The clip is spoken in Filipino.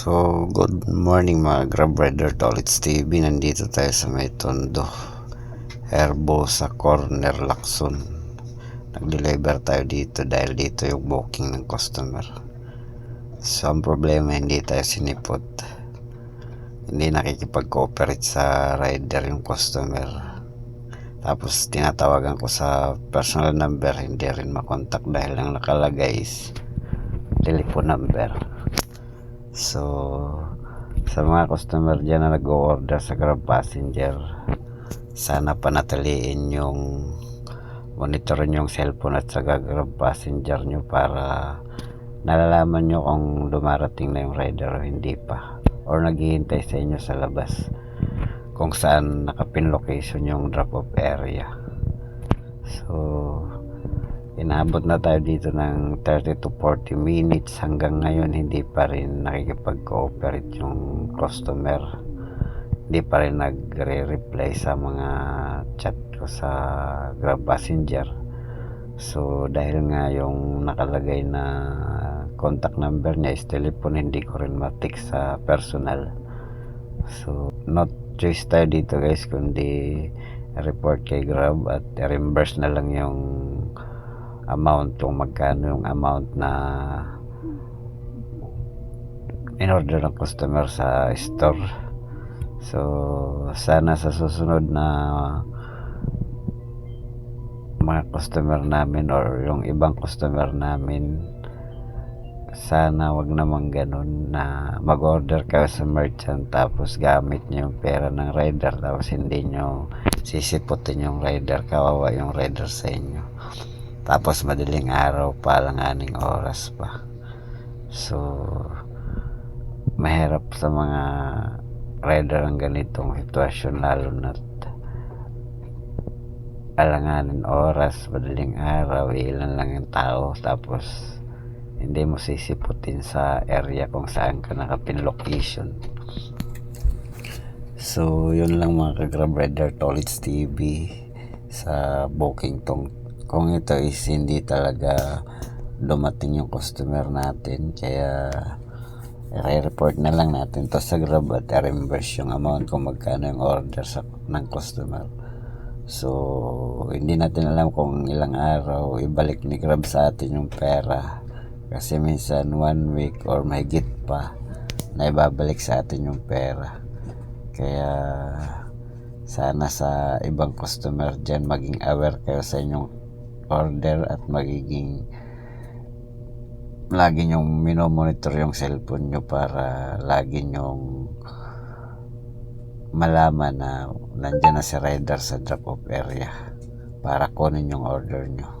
So, good morning mga Grab Rider Tolits TV. Nandito tayo sa may tondo. Herbo sa corner Lacson. Nag-deliver tayo dito dahil dito yung booking ng customer. So, ang problema hindi tayo sinipot. Hindi nakikipag-cooperate sa rider yung customer. Tapos tinatawagan ko sa personal number, hindi rin makontak dahil ang nakalagay is telephone number. So, sa mga customer dyan na nag-order sa Grab Passenger, sana panatiliin yung monitorin yung cellphone at sa Grab Passenger nyo para nalalaman nyo kung dumarating na yung rider o hindi pa. Or naghihintay sa inyo sa labas kung saan nakapin location yung drop off area. So inabot na tayo dito ng 30 to 40 minutes. Hanggang ngayon hindi pa rin nakikipag-cooperate yung customer. Hindi pa rin nagre-reply sa mga chat ko sa Grab Passenger. So dahil nga yung nakalagay na contact number niya is telephone hindi ko rin matik sa personal. So not choice tayo dito guys kundi report kay Grab at reimburse na lang yung amount kung magkano yung amount na in order ng customer sa store. So sana sa susunod na mga customer namin or yung ibang customer namin sana wag naman ganun na mag-order ka sa merchant tapos gamit niyo yung pera ng rider tapos hindi nyo sisiputin yung rider kawawa yung rider sa inyo tapos madaling araw pa lang aning oras pa. So mahirap sa mga rider ang ganitong sitwasyon lalo na alanganin oras madaling araw ilan lang yung tao tapos hindi mo sisiputin sa area kung saan ka nakapin location. So yun lang mga ka-grab rider Tolits TV sa booking tong kung ito is hindi talaga dumating yung customer natin kaya i-report na lang natin to sa grab at i-reimburse yung amount kung magkano yung order sa, ng customer. So hindi natin alam kung ilang araw ibalik ni grab sa atin yung pera. Kasi minsan one week or mahigit pa na ibabalik sa atin yung pera. Kaya sana sa ibang customer dyan maging aware kayo sa inyong order at magiging lagi nyong minomonitor yung cellphone nyo para lagi nyong malaman na nandyan na si rider sa drop off area para kunin yung order nyo